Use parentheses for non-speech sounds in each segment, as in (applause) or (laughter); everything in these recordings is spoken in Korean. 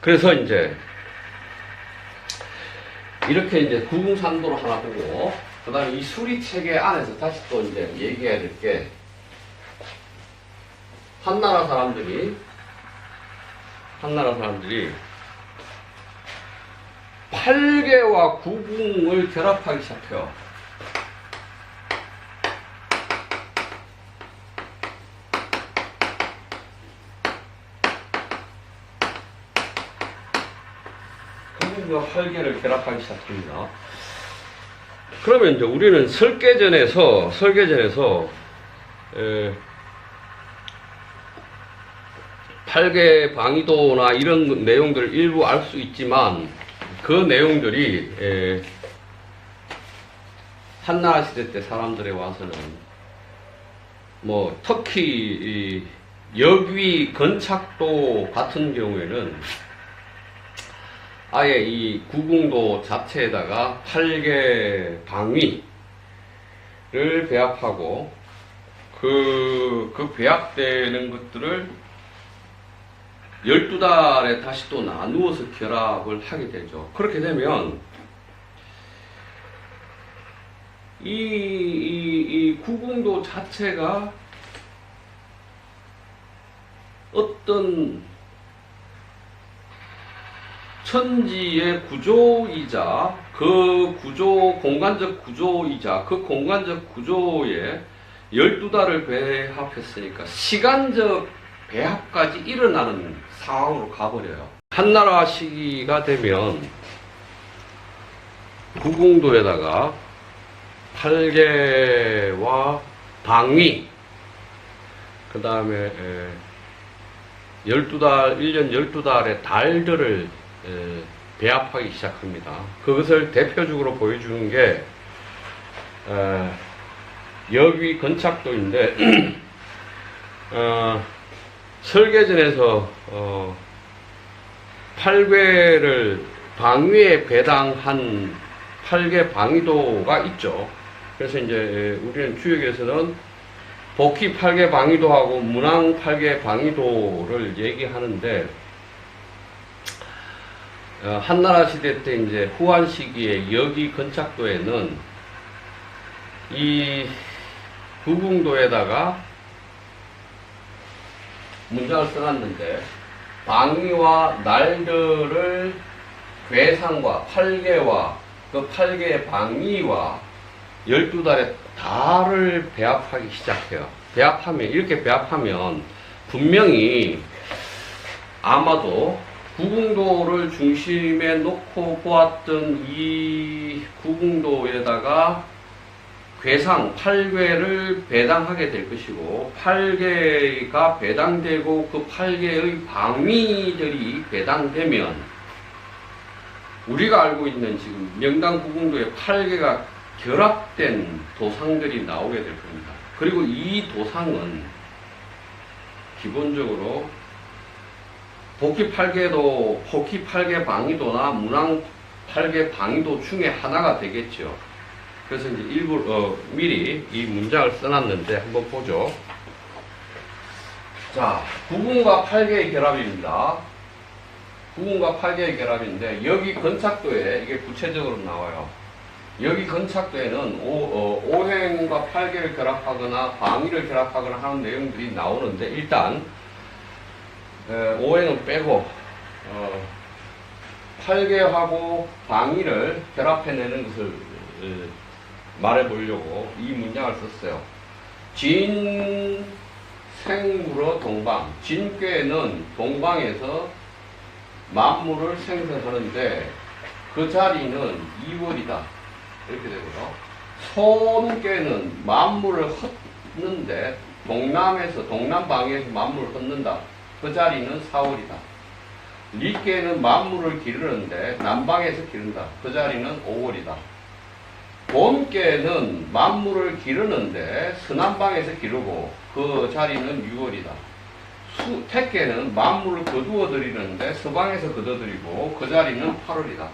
그래서 이제 이렇게 이제 구궁산도로 하나 보고 그 다음에 이 수리 체계 안에서 다시 또 이제 얘기해야 될 게 한나라 사람들이 한나라 사람들이 팔계와 구궁을 결합하기 시작해요. 구궁과 팔계를 결합하기 시작합니다. 그러면 이제 우리는 설계전에서 설계전에서 에, 팔계 방위도나 이런 내용들을 일부 알 수 있지만 그 내용들이 에, 한나라 시대 때 사람들에 와서는 뭐 특히 이 역위 건착도 같은 경우에는 아예 이 구궁도 자체에다가 팔계 방위를 배합하고 그, 그 배합되는 것들을 12달에 다시 또 나누어서 결합을 하게 되죠. 그렇게 되면 이, 이, 이 구궁도 자체가 어떤 천지의 구조이자 그 구조, 공간적 구조이자 그 공간적 구조에 12달을 배합했으니까 시간적 배합까지 일어나는 상황으로 가버려요. 한나라 시기가 되면 구궁도에다가 팔계와 방위, 그 다음에 12달, 1년 12달의 달들을 에, 배합하기 시작합니다. 그것을 대표적으로 보여주는 게 에, 여기 건착도인데 (clears throat) 어, 설계전에서 어, 8괴를 방위에 배당한 8개 방위도가 있죠. 그래서 이제 우리는 주역에서는 복희 8개 방위도하고 문왕 8개 방위도를 얘기하는데 어, 한나라 시대 때 이제 후한 시기에 여기 건착도에는 이 구궁도에다가 문장을 써놨는데 방위와 날들을 괴상과 팔계와 그 팔계의 방위와 열두 달의 달을 배합하기 시작해요. 배합하면 이렇게 배합하면 분명히 아마도 구궁도를 중심에 놓고 보았던 이 구궁도에다가 괴상, 팔괴를 배당하게 될 것이고, 팔괴가 배당되고 그 팔괴의 방위들이 배당되면, 우리가 알고 있는 지금 명당 구궁도의 팔괴가 결합된 도상들이 나오게 될 겁니다. 그리고 이 도상은 기본적으로 복희 팔계도, 복희 팔계 방위도나 문왕 팔계 방위도 중에 하나가 되겠죠. 그래서 이제 일부, 어, 미리 이 문장을 써놨는데 한번 보죠. 자, 구궁과 팔계의 결합입니다. 구궁과 팔계의 결합인데, 여기 건착도에 이게 구체적으로 나와요. 여기 건착도에는 오, 어, 오행과 팔계를 결합하거나 방위를 결합하거나 하는 내용들이 나오는데, 일단, 에, 오행은 빼고, 어, 팔계하고 방위를 결합해내는 것을 에, 말해 보려고 이 문장을 썼어요. 진 생물어 동방. 진꾀는 동방에서 만물을 생성하는데 그 자리는 2월이다. 이렇게 되고요. 손꾀는 만물을 헛는데 동남에서 동남방에서 만물을 헛는다. 그 자리는 4월이다. 리께는 만물을 기르는데 남방에서 기른다. 그 자리는 5월이다. 봄께는 만물을 기르는데 서남방에서 기르고 그 자리는 6월이다. 수, 태께는 만물을 거두어 들이는데 서방에서 거둬들이고 그 자리는 8월이다.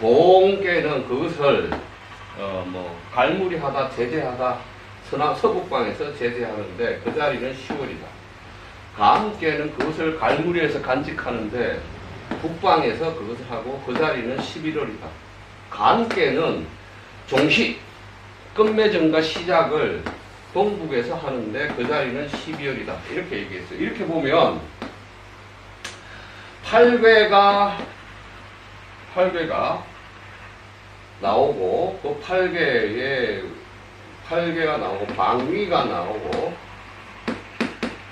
봄께는 그것을 어, 뭐 갈무리하다 제재하다 서남 서북방에서 제재하는데 그 자리는 10월이다. 감께는 그것을 갈무리해서 간직하는데 북방에서 그것을 하고 그 자리는 11월이다. 간께는 종시 끝맺음과 시작을 동북에서 하는데 그 자리는 12월이다. 이렇게 얘기했어요. 이렇게 보면 8괴가 8괴가 나오고 그 8괴에 8괴가 나오고 방위가 나오고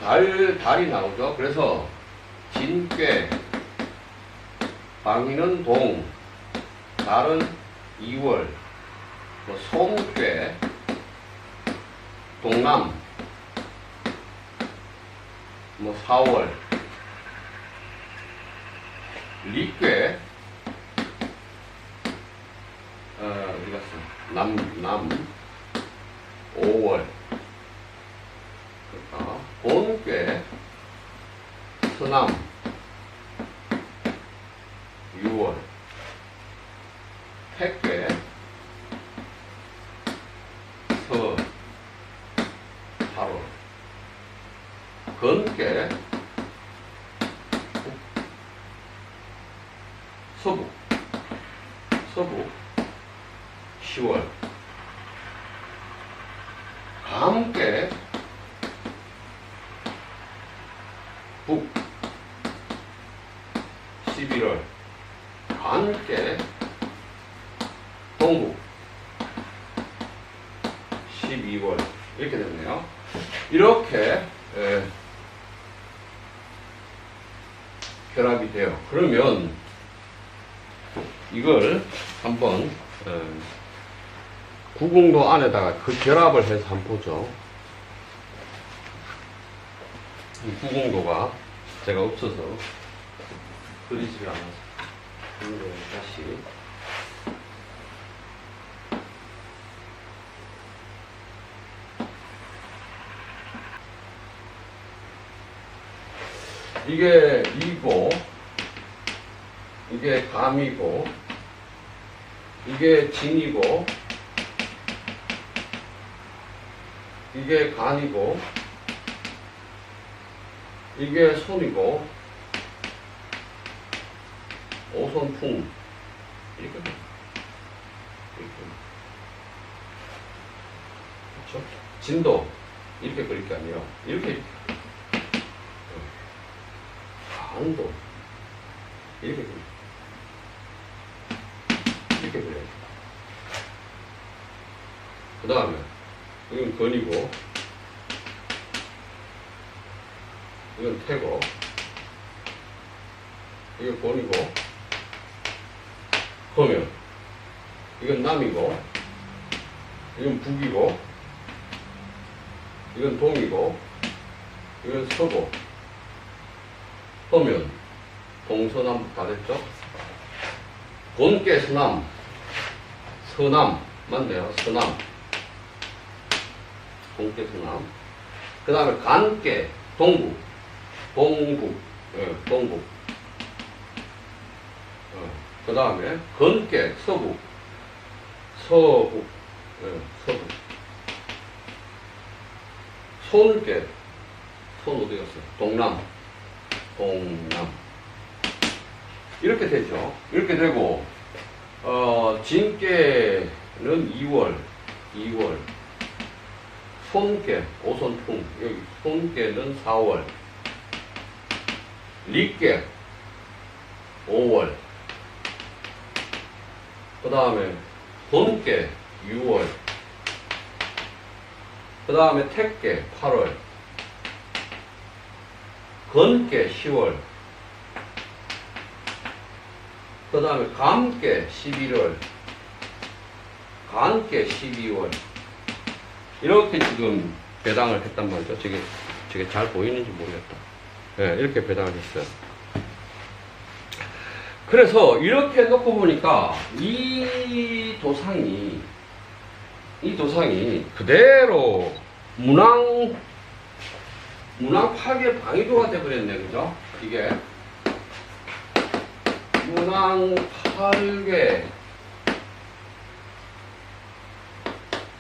달 달이 나오죠. 그래서 진괴 방위는 동 달은 2월 뭐 송괴 동남 뭐 4월 리괴 어, 어디 갔어? 남, 남 5월 그러니까 본괴 서남 6월 택괴 서 8월 북, 서북 서북 10월 함께 북 11월 함께 동북 12월 이렇게 됐네요. 이렇게 에, 결합이 돼요. 그러면 이걸 한번 에, 구공도 안에다가 그 결합을 해서 한번 보죠. 이 구공도가 제가 없어서 그리지를 않아서 다시 이게 이고 이게 감이고 이게 진이고 이게 간이고 이게 손이고 오손풍. 이렇게 그렇죠? 진도. 이렇게 그릴 게 이렇게 이렇게 간도 이렇게 그려 이렇게 그려요. 그 다음에 이건 건이고 이건 태고 이건 건이고 그러면. 이건 남이고 이건 북이고 이건 동이고 이건 서고 그러면 동서남 다 됐죠? 본께 서남 서남 맞네요 서남. 동계 서남. 그 다음에 간께 동북 동북 예, 동북 그 다음에 건께 서북 서북 예, 서북 손께. 손 어디 갔어요? 동남 동남 이렇게 되죠. 이렇게 되고 어, 진께는 2월 2월. 손께 오손풍 여기 손께는 4월. 리께 5월. 그 다음에 본께 6월. 그 다음에 택께 8월 건께 10월 그 다음에 감께 11월 간께 12월. 이렇게 지금 배당을 했단 말이죠. 저게 저게 잘 보이는지 모르겠다. 예, 이렇게 배당을 했어요. 그래서 이렇게 놓고 보니까 이 도상이 이 도상이 그대로 문왕 문항 파괴 방해조가 돼버렸네 그죠? 이게 문항 파괴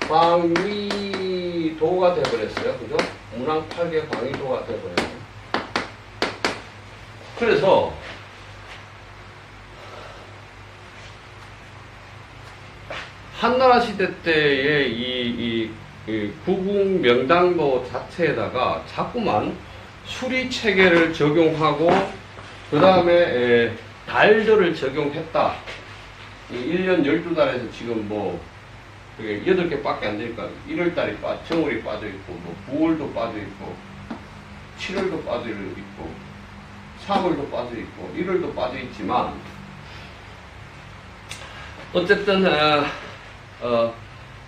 방위도가 돼버렸어요 그죠? 문항 파괴 방위도가 돼버렸어요 그래서 한나라 시대 때의 이, 이 이 구궁 명당도 자체에다가 자꾸만 수리 체계를 적용하고 그 다음에 달들을 적용했다. 이 1년 12달에서 지금 뭐 그게 8개 밖에 안 되니까 1월달이 빠, 정월이 빠져있고 뭐 9월도 빠져있고 7월도 빠져있고 3월도 빠져있고 1월도 빠져있지만 어쨌든 어, 어,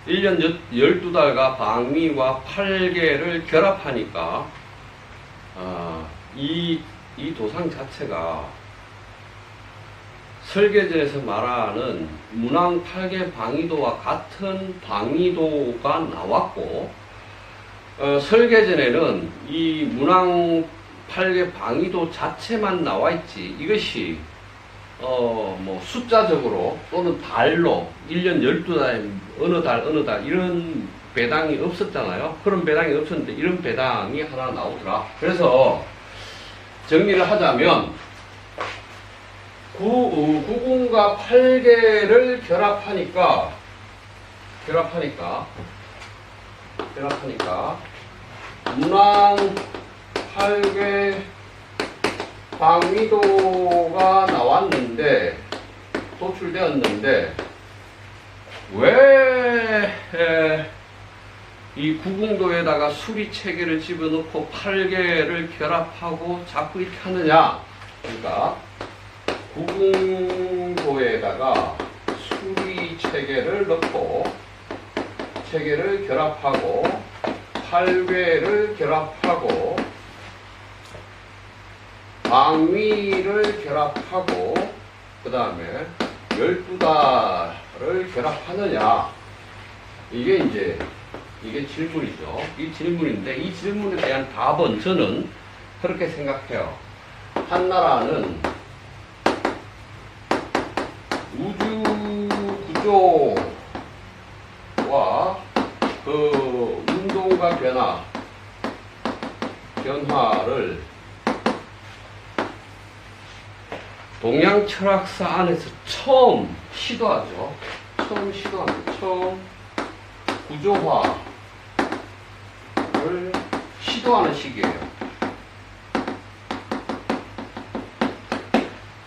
1년 12달과 방미와 8개를 결합하니까 어, 이, 이 도상 자체가 설계전에서 말하는 문왕 8개 방위도와 같은 방위도가 나왔고 어, 설계전에는 이 문왕 8개 방위도 자체만 나와 있지. 이것이 어, 뭐 숫자적으로 또는 달로 1년 12달 어느 달 어느 달 이런 배당이 없었잖아요. 그런 배당이 없었는데 이런 배당이 하나 나오더라. 그래서 정리를 하자면 구, 어, 구궁과 8개를 결합하니까 결합하니까 결합하니까 문왕 8개 방위도가 나왔는데 도출되었는데 왜 이 구궁도에다가 수리 체계를 집어넣고 8개를 결합하고 자꾸 이렇게 하느냐? 그러니까 구궁도에다가 수리 체계를 넣고 체계를 결합하고 8개를 결합하고 방위를 결합하고 그 다음에 12달을 결합하느냐. 이게 이제 이게 질문이죠. 이 질문인데 이 질문에 대한 답은 저는 그렇게 생각해요. 한 나라는 우주 구조와 그 운동과 변화 변화를 동양 철학사 안에서 처음 시도하죠. 처음 시도합니다. 처음 구조화를 시도하는 시기예요.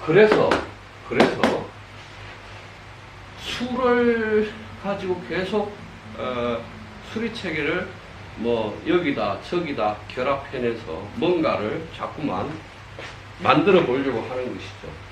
그래서 그래서 수를 가지고 계속 어, 수리 체계를 뭐 여기다 저기다 결합해내서 뭔가를 자꾸만 만들어 보려고 하는 것이죠.